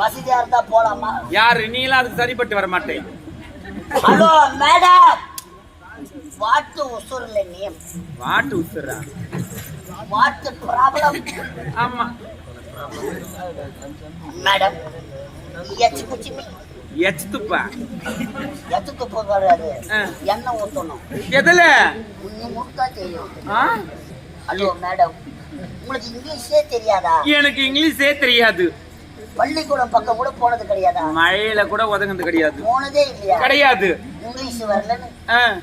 வசதியா இருந்தா போலாமா? யாரு? நீலாம் அதுக்கு சரிப்பட்டு வர மாட்டேன். Hello madam. வாட் உசுர்ல நேம் வாட்டு உசுரா வாட் ப்ராப்ளம். ஆமா. Madam excuse me. எச்சு துப்பா? எச்சு துப்பு கிடையாது. எண்ணெய் ஊத்தணும். எதுல? நீங்க முட்டா தெரியும். ஆ? Hello madam. உங்களுக்கு இங்கிலீஷே தெரியாதா? எனக்கு இங்கிலீஷே தெரியாது. பள்ளிக்கூடம் பக்கம் கூட போனது கிடையாதா? மழையில கூட உதங்குறது கிடையாது. போனதே இல்லையா? கிடையாது. இங்கிலீஷ் வரலன்னு.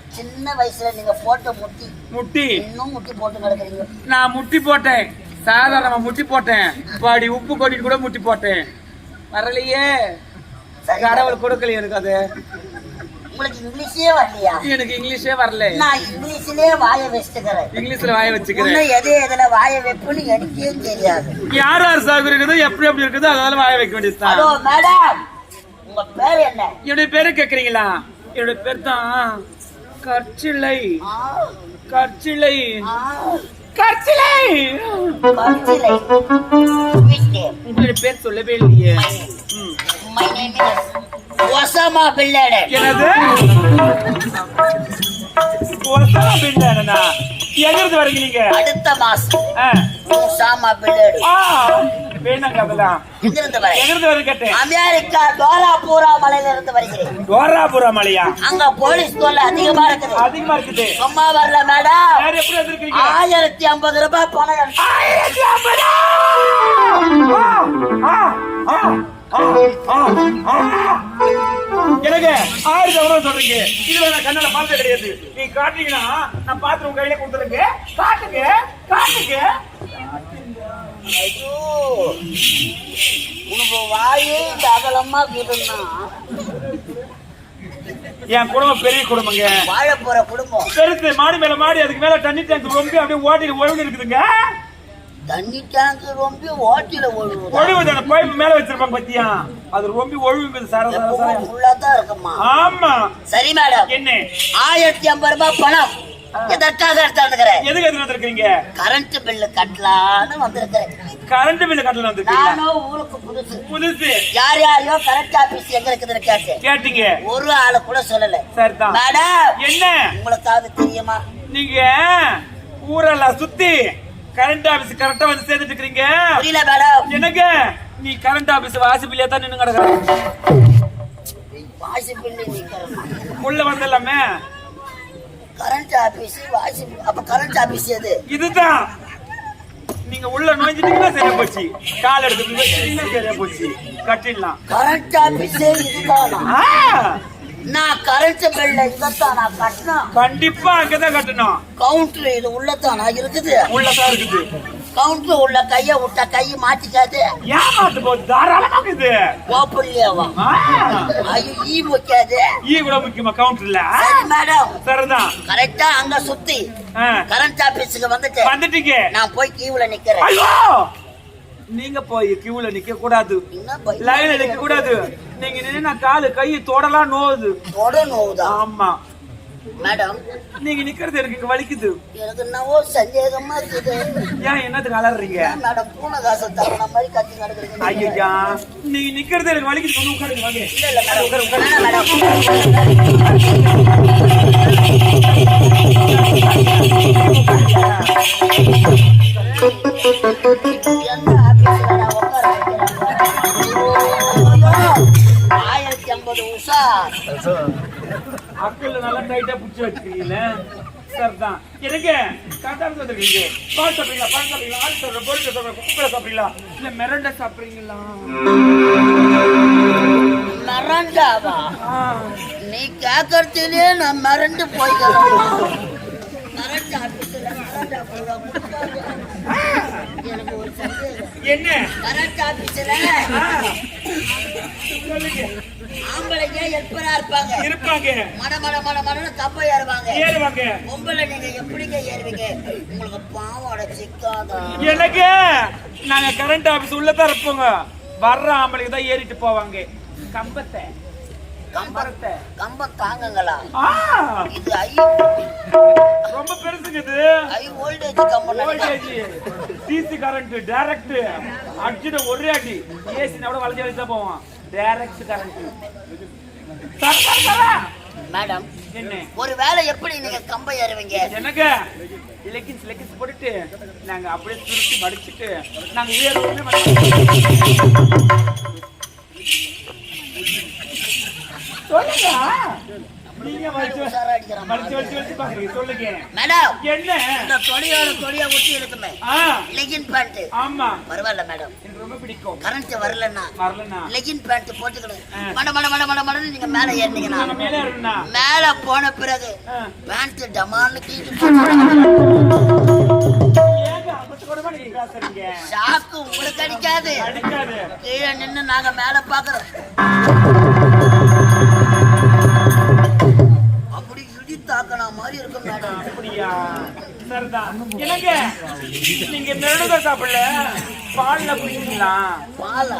சின்ன வயசுல நீங்க போட்ட முட்டி. முட்டி. இன்னும் முட்டி போட்டு கிடக்குறீங்க. நான் முட்டி போட்டேன். சாதாரணமா முட்டி போட்டேன். பாடி உப்பு கொட்டிட்டு கூட முட்டி போட்டேன். வரலையே. கடவுள் கொடுக்கல எனக்கு அது. உங்களுக்கு இங்கிலீஷே வரலையா? எனக்கு இங்கிலீஷே வரல. நான் இங்கிலீஷ்லயே வாய வச்சுக்கிறேன். இங்கிலீஷ்ல வாய வச்சுக்கிறேன். எது எதுல வாய வைப்புன்னு எனக்கே தெரியாது. யார் யார் சாகு இருக்குதோ எப்படி எப்படி இருக்குதோ அதனால வாய வைக்க வேண்டியதுதான் ஹலோ மேடம். உங்க பேர் என்ன? என்னுடைய பேரு கேக்குறீங்களா? என்னுடைய பேர் தான் கற்சிலை. கற்சிலை. கற்சிலை. கற்சிலை. உங்களுடைய பேர் சொல்லவே இல்லையே. ம். Name is Osama Laden. என்னது? ஒசாமா பின் லேடனா? எங்க இருந்து வரீங்க நீங்க? அடுத்த மாசம். ஒசாமா அமெரிக்கா டோலாபூரா மலையில இருந்து வருகிறேன் மலையா? அங்க போலீஸ் தொல்லை அதிகமா இருக்குது. அதிகமா இருக்குது. சும்மா வரல மேடம். ஆயிரத்தி ஐம்பது ரூபாய் பணம். எடுத்து- ஆயிரத்தி ஐம்பதா? எனக்கு ஆயிரத்தி ஐம்பது சொல்றீங்க. இதுல நான் கண்ணால பார்த்தது கிடையாது. நீ காட்டுறீங்கன்னா நான் பார்த்து உங்க கையில கொடுத்துருங்க காட்டுங்க காட்டுங்க. ஐயோ. உனக்கு வாயே இந்த அகலமா என் குடும்பம் பெரிய குடும்பங்க. வாழ போற குடும்பம் மாடி மேல மாடி அதுக்கு மேல தண்ணி டேங்க் ரொம்ப அப்படியே ஓட்டி ஒழுங்கு இருக்குதுங்க. தண்ணி டேங்க் ரொம்ப ஓட்டில ஒழுகுது? ஒழுகுது அந்த பைப் மேல வச்சிருப்பாங்க பத்தியா? அது ரொம்ப ஒழுங்குது சார ஃபுல்லா தான் இருக்குமா? ஆமா. சரி மேடம் என்ன? ஆயிரத்தி ஐம்பது ரூபாய் பணம். எதற்காக எடுத்தாந்துக்கிறேன் எதுக்கு எதுக்கு வந்திருக்கீங்க? கரண்ட் பில்லு கட்டலான்னு வந்திருக்கிறேன். கரண்ட் பில்லு கட்டல வந்திருக்கீங்களா? நானும் ஊருக்கு புதுசு. புதுசு. யார் யாரையோ கரண்ட் ஆபீஸ் எங்க இருக்குதுன்னு கேட்டேன். கேட்டீங்க. ஒரு ஆளு கூட சொல்லல. சரிதான். மேடம் என்ன? உங்களுக்காவது தெரியுமா? நீங்க ஊரெல்லாம் சுத்தி கரண்ட் ஆபீஸ் கரெக்டா வந்து சேர்ந்துட்டு இருக்கீங்க புரியல மேடம் எனக்கு நீ கரண்ட் ஆபீஸ் வாசிப்பிலேயே தான் நின்னு கிடக்குற? வாசி பில்லு நீக்கிறேன் உள்ள வந்தலாமே. கரண்ட் ஆபீஸ் வாசி அப்ப கரண்ட் ஆபீஸ் எது? இதுதான். நீங்க உள்ள நுழைஞ்சிட்டீங்கன்னா சரியா போச்சு. கால் எடுத்து வச்சிட்டீங்கன்னா சரியா போச்சு. கட்டிடலாம். கரண்ட் ஆபீஸே இதுதானா? நான் கரண்ட் பில்ல இதைத்தான் நான் கட்டினேன். கண்டிப்பா அங்கதான் கட்டணும். கவுண்டர் இது உள்ளதானா இருக்குது. உள்ளதான் இருக்குது. கவுண்டர் உள்ள கைய விட்டா கை மாட்டிக்காது. ஏமாத்து போகுது தாராளமா இருக்குது. ஓப்பன்லேவா ஆ, ஐயோ ஈ வைக்காது. ஈ கூட முக்கியமா கவுண்டர்ல மேடம் சரிதான். கரெக்டா அங்க சுத்தி. கரண்ட் ஆபீஸுக்கு வந்துட்டு வந்துட்டீங்க. நான் போய் கீவுல நிக்கிறேன். ஐயோ! நீங்க போய் கியூல நிக்க கூடாது பை- லைன்ல நிக்க கூடாது நீங்க நின்னா காலு கை தொடலாம் நோவுது. தொட நோவுதா? ஆமா. மேடம். நீங்க நிக்கிறது எனக்கு வலிக்குது. எனக்கு என்னவோ சந்தேகமா இருக்குது. ஏன் என்னத்துக்கு அலறீங்க? மேடம் பூனை காசை தரன மாதிரி கத்தி நடக்குறீங்க? ஐயா நீங்க நிக்கிறது எனக்கு வலிக்குது. வந்து உட்காருங்க வாங்க. இல்ல இல்ல மேடம். உட்காரு, உட்காரு. மேடம். ஆபீஸ்ல? ஐம்பது உஷா. அக்கல்ல நல்லா டைட்டா புடிச்சு வச்சிருக்கீங்களே சரிதான். எனக்கு கரெக்டா வந்துருக்கீங்க பால் சாப்பிடுறீங்களா? பால் சாப்பிடுறீங்களா? ஆள் சாப்பிடுற பொருள் சாப்பிடுற குப்பரை சாப்பிடுறீங்களா? இல்ல மிரண்ட சாப்பிடுறீங்களா? மிரண்டாவா? நீ கேட்கறதுலயே நான் மிரண்டு போய்க்கிறேன். மிரண்டு. எனக்கு ஒரு சந்தேகம். என்ன? கரண்ட் ஆபீஸ்ல. ஆம்பளைங்க ஹெல்ப்பரா இருப்பாங்க? இருப்பாங்க. மட மட மட ஏறுவாங்க. ஏறுவாங்க. பொம்பளை நீங்க எப்படிங்க ஏறுவீங்க? உங்களுக்கு பாவாட சிக்காதா? எனக்கு? நாங்க கரண்ட் ஆபீஸ் உள்ளதான் இருப்போங்க. வர்ற ஆம்பளைக்கு தான் ஏறிட்டு போவாங்க. கம்பத்தை. கம்பம் மரத்தை கம்பம் தாங்குங்களா இது ஐ ரொம்ப பெருசுங்க இது. ஐ வோல்டேஜ் கம்பம். வோல்டேஜ். டிசி கரண்ட் டைரக்ட் ஒரே அடி. ஏசி கூட வளைஞ்சு வளைஞ்சு தான் போவான் டைரக்ட் கரண்ட் மேடம் என்ன? ஒரு வேலை எப்படி நீங்க கம்பம் ஏறுவீங்க? என்னங்க? லெக்கின்ஸ் லெக்கின்ஸ் போட்டுட்டு நாங்க அப்படியே சுருட்டி மடிச்சிட்டு நாங்க ஏறுவோம் சொல்லுங்க நீங்க மடிச்சு உஷாரா அடிக்கிறான். மடிச்சு வச்சு வச்சு பாக்குறீங்க சொல்லுங்க மேடம் என்ன? இந்த தொடையோட தொடையா ஒட்டி இருக்குமே லெகின் பேண்ட் ஆமா. பரவாயில்ல மேடம். எனக்கு ரொம்ப பிடிக்கும். கரண்ட் வரலன்னா லெகின் பேண்ட் போட்டுக்கணும். மட மட மட மட மடன்னு நீங்க மேல ஏறினீங்கன்னா. மேலே போன பிறகு. பேண்ட் டமால்னு கீழே ஷாக்கு உங்களுக்கு அடிக்காது. கீழே நின்னு நாங்க மேல பாக்குறோம் மாதிரி இருக்கும் மேடம். அப்படியா? சரிதான். எனக்கு நீங்க சாப்பிடல? பால்ல குடிக்கிறீங்களா? பாலா.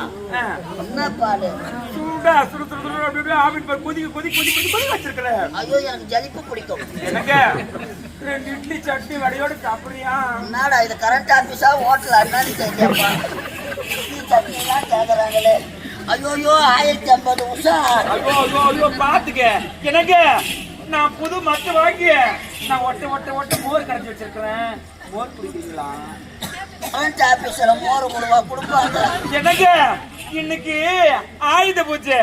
என்ன பாலு? சூடா சுடு சுடு சுடு அப்படி அப்படியே ஆவின் பால் கொதி கொதி கொதி கொதி கொதி வச்சிருக்கிறேன் ஐயோ எனக்கு ஜலிப்பு பிடிக்கும். ரெண்டு இட்லி சட்னி வடையோட சாப்பிடுறியா? என்னடா இது கரண்ட் ஆபீஸா ஹோட்டல் என்னன்னு இட்லி சட்னி எல்லாம் கேக்குறாங்களே. ஐயோயோ ஆயிரத்தி ஐம்பது வருஷம் ஐயோ ஐயோ ஐயோ பாத்துக்க. எனக்கு நான் புது மத்த வாங்கி நான் ஒட்ட ஒட்ட ஒட்ட மோர் கரைச்சி வச்சிருக்கிறேன். மோர் குடிக்கிறீங்களா? ஆபீஸ்ல மோர் கொடுவா கொடுப்பாங்க. எனக்கு இன்னைக்கு ஆயுத பூஜை.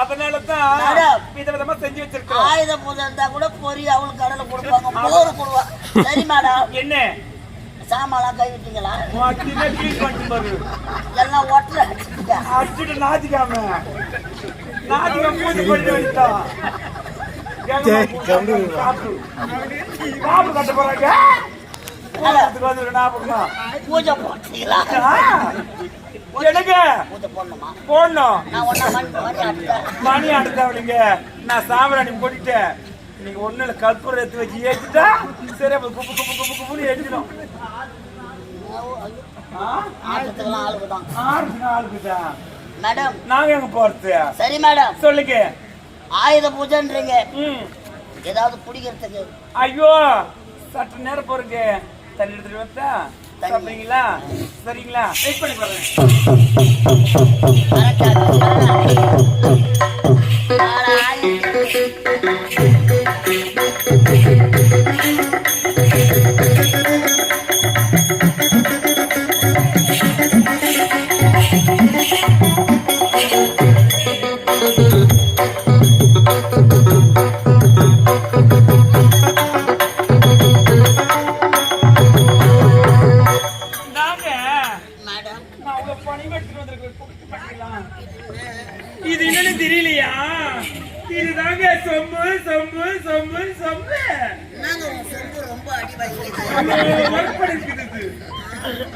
அதனால தான். விதவிதமா செஞ்சு வச்சிருக்கோம் ஆயுத பூஜை இருந்தா கூட பொரி அவளுக்கு கடலை கொடுப்பாங்க. மோர் கொடுவா சரி மேடம். என்ன? சாமான்லாம் கை விட்டீங்களா எல்லாம் ஒட்டல. அடிச்சுட்டு நாத்திக்காம நாத்திக்காம பூஜை பண்ணிட்டு வந்துட்டோம் எனக்கு போடணுமா மணி அடுத்தவனுங்க நான் சாம்பிராணி போட்டுட்டேன் நீங்க ஒண்ணுல கற்பூரம் எடுத்து வச்சு ஏத்திட்டா சரி அப்ப குப்பு குப்பு குப்பு குப்புன்னு ஏத்திடும் மேடம் நாங்க எங்க போறது சரி மேடம் சொல்லுங்க ஆயுத பூஜைன்றீங்க. ம். ஏதாவது குடிக்கிறதுக்கு. ஐயோ சற்று நேரம் பொறுங்க. தண்ணி எடுத்துட்டு வந்தா தண்ணி. சாப்பிடுறீங்களா? சரிங்களா? வெயிட் பண்ணி பாருங்க.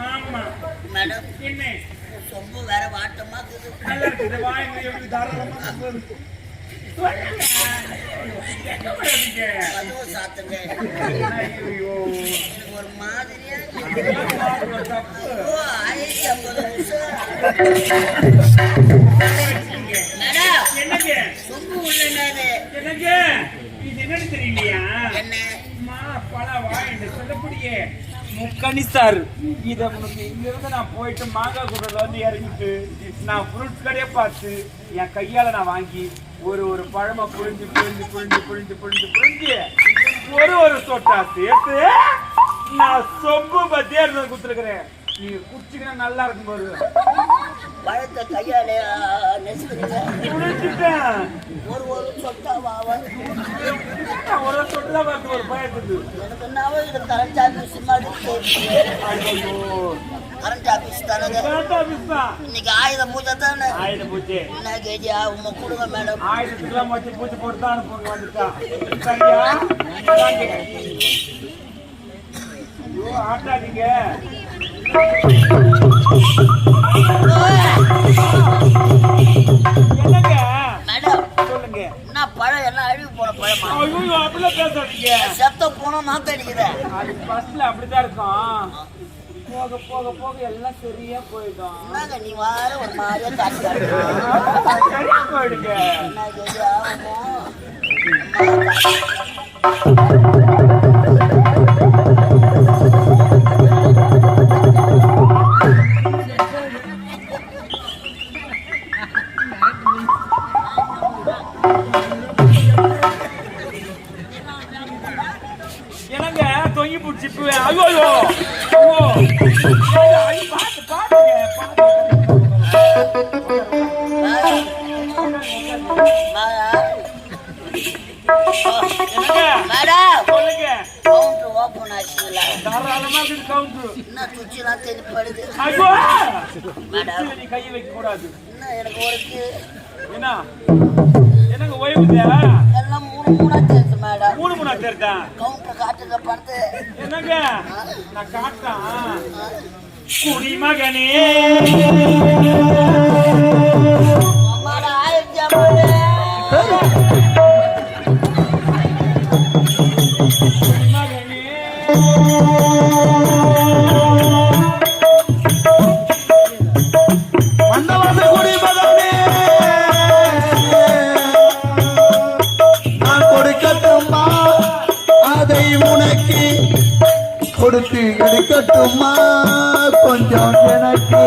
ஆமா. மேடம் என்ன? சொம்பு வேற வாட்டமா இருக்குது. வாங்க எப்படி தாராளமா ஒரு மாதிரியா ஆயிரத்தி ஐம்பது என்னங்க? சொம்பு என்னங்க? இது என்னன்னு தெரியலையா? என்ன? பல வாங்கிட்டு சொல்லக்கூடிய முக்கணிசார் இத உனக்கு இங்கிருந்து நான் போயிட்டு மாங்காய் குடல வந்து இறங்கிட்டு நான் ஃப்ரூட்ஸ் கடையை பார்த்து என் கையால நான் வாங்கி ஒரு ஒரு பழமா புழிஞ்சு புழிஞ்சு புழிஞ்சு புழிஞ்சு புழிஞ்சு புழிஞ்சு ஒரு ஒரு சொட்டா சேர்த்து நான் சொம்பு பத்தியா இருந்து கொடுத்துருக்குறேன். நீங்க குடிச்சிக்கினா நல்லா இருக்கும் போது பழத்தை கையால ஒரு ஒரு சொட்டாவா நான் ஒரு சொட்டு பார்த்து ஒரு பயத்துக்கு எனக்கு என்னவோ இது கரண்ட் ஆபீஸ் மாதிரி கரண்ட் மிஸ் தான். இன்னைக்கு ஆயுத பூஜை தானே? ஆயுத பூஜை. என்ன கேஜி உங்க கொடுங்க மேடம். ஆயிரத்துக்குலாம் வச்சு பூச்சி போட்டு தான் அனுப்புங்க வந்துட்டான். ஐயோ ஆட்டாதீங்க. பழம் எல்லாம் அழுகி போற பழமா? ஐயோ அப்படிலாம் பேசாதீங்க. செத்த போனோம் நான் தடிக்கிறேன் அது ஃபர்ஸ்ட்ல இருக்கும். போக போக போக எல்லாம் சரியா போயிடும். என்னங்க நீ வார ஒரு மாதிரியா காசு சரியா போயிடுங்க. என்ன? என்னங்க ஓய்வு தேவை எல்லாம் மூணு மூணா சேர்த்து மேடம். மூணு மூணா சேர்த்தா? கவுண்டர் காட்டுல பார்த்து என்னங்க? நான் காட்டான் குடிமகனே அம்மாடா அதை உனக்கு கொடுத்து எடுக்கட்டுமா? கொஞ்சம் எனக்கு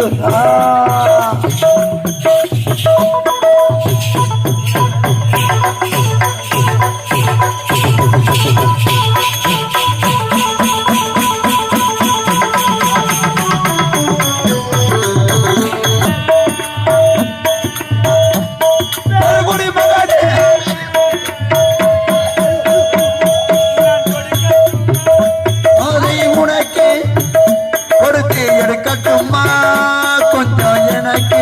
கட்டுமா? கொஞ்சம் எனக்கு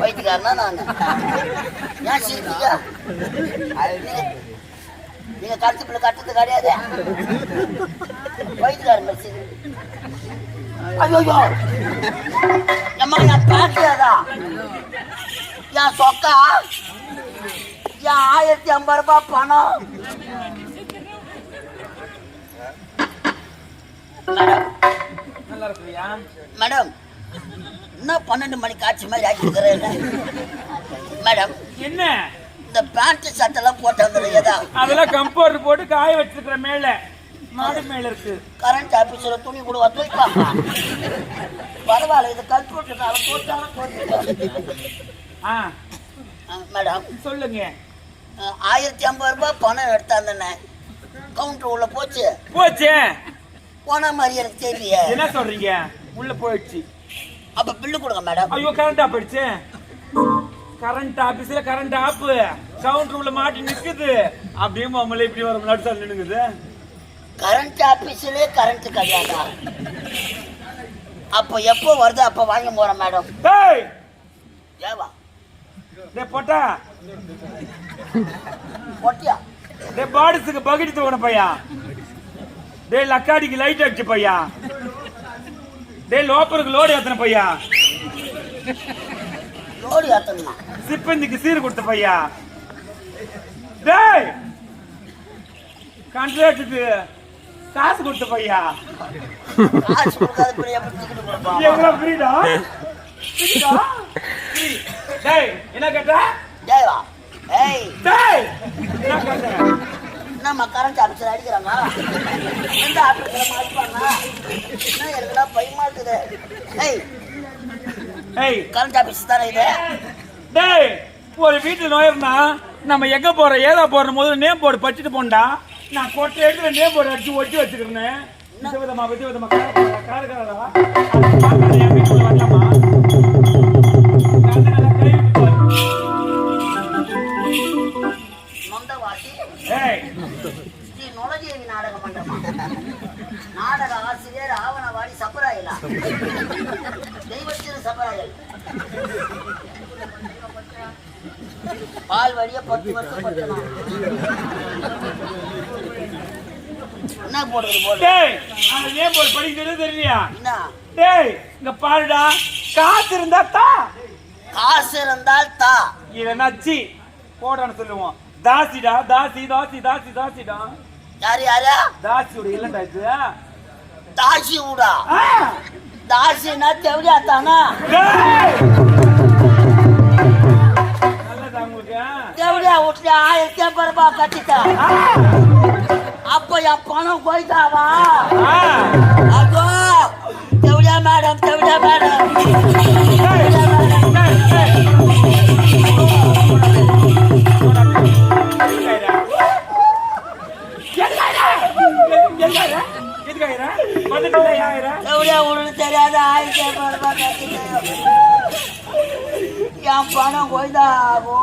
பைத்தியக்காரனா நான். ஏன் சிரிப்பீங்க நீங்க கழுத்துக்குள்ள கட்டுறது கிடையாது. பைத்தியக்காரன் மாதிரி ஐயோ அம்மா நான் பார்க்கலையாதா என் சொக்கா? என் ஆயிரத்தி ஐம்பது ரூபாய் பணம். மேடம் மேடம் என்ன பன்னெண்டு மணிக்கு ஆச்சு மாதிரி ஆக்கிக்கிறேன் மேடம் என்ன? இந்த பேண்ட் சட்டெல்லாம் போட்டு வந்துடுறதா அதெல்லாம் கம்பவுண்டர் போட்டு காய வச்சிருக்கிற மேல. மாடு மேல இருக்கு. கரண்ட் ஆபீஸ்ல துணி கூட வைப்பாங்க பரவாயில்ல இது கல்புட்டுனால போட்டாலும் போட்டு ஆ. மேடம் சொல்லுங்க. ஆயிரத்தி ஐம்பது ரூபாய் பணம் எடுத்தாந்தண்ணே கவுண்டர் உள்ள போச்சு. போச்சே. போன மாதிரி எனக்கு தெரியலையே என்ன சொல்றீங்க? உள்ள போயிடுச்சு. அப்ப பில்லு கொடுங்க மேடம் ஐயோ கரண்ட் ஆஃப் ஆயிடுச்சு கரண்ட் ஆபீஸ்ல கரண்ட் ஆஃப் கவுண்டர் உள்ள மாட்டி நிக்குது. அப்படியே மாமலை இப்படி வரும் நடுசால் நின்னுக்குது. கரண்ட் ஆபீஸ்லயே கரண்ட் கிடையாதா? அப்ப எப்போ வருது அப்ப வாங்கி போறேன் மேடம் டேய்! ஏவா? டேய் பொட்டா? பொட்டியா? டேய் பாடிஸுக்கு பக்கெட் தூக்கணும் பையா டேய் லக்காடிக்கு லைட் அடிச்சு பையா டேய் லோப்பருக்கு லோடு ஏத்தன பையா? லோடு ஏத்தணுமா? சிப்பந்திக்கு சீர் கொடுத்த பையா? டேய் கான்ட்ராக்டுக்கு காசு கொடுத்த பையா? காசு கொடுக்காத பெரிய எவ்வளவு ஃப்ரீடா? டேய் என்ன கேட்ட? தேவா ஏய். டேய் என்ன கேட்ட? நம்ம கரண்ட் ஆபீஸ்ல அடிக்கிறாங்க? எந்த ஆபீஸ்ல மாட்டுவாங்க என்ன எனக்குலாம் பயமா இருக்குது ஏய் ஏய். கரண்ட் ஆபீஸ் தானே இது? டேய் ஒரு வீட்டுல நோயர்னா நம்ம எங்க போறோம் ஏதா போறோம் முதல்ல நேம் போர்டு பச்சிட்டு போண்டா. நான் கொட்டை எடுத்து நேம் போர்டு அடிச்சு ஒட்டி வச்சுக்கிறேன் வித விதமா வித விதமா காரக்காரா. ஸ்ரீ நொலதேவி நாடக மன்றமா? நாடக ஆசிரியர் ஆவணவாடி சப்பராயலா தெய்வத்திரு சப்பராயல் பால் வழிய பத்து வருஷம் என்ன போடுறது போடு? டேய் அந்த நேம் போர்டு படிக்கிறது தெரியலையா? என்ன? டேய் இங்க பாருடா காசு இருந்தா தா. காசு இருந்தால் தா. இல்லைன்னா சி போடான்னு சொல்லுவோம். தாசிடா தாசி தாசி தாசி தாசிடா யாரு யாரு? தாசியோட இல்லண்டா இது தாசி ஊடா ஆ! தாசினா தெவடியா தானா? தெவடியா வீட்டுல ஆயிரத்தி ஐம்பது ரூபாய் கட்டிட்டா? ஆ! அப்ப என் பணம் போயிட்டாவா! அதோ தெவடியா மேடம் தெவடியா மேடம். உனக்கு தெரியாத ஆயிரத்தி ஐம்பது ரூபாய் என் பணம் ஓ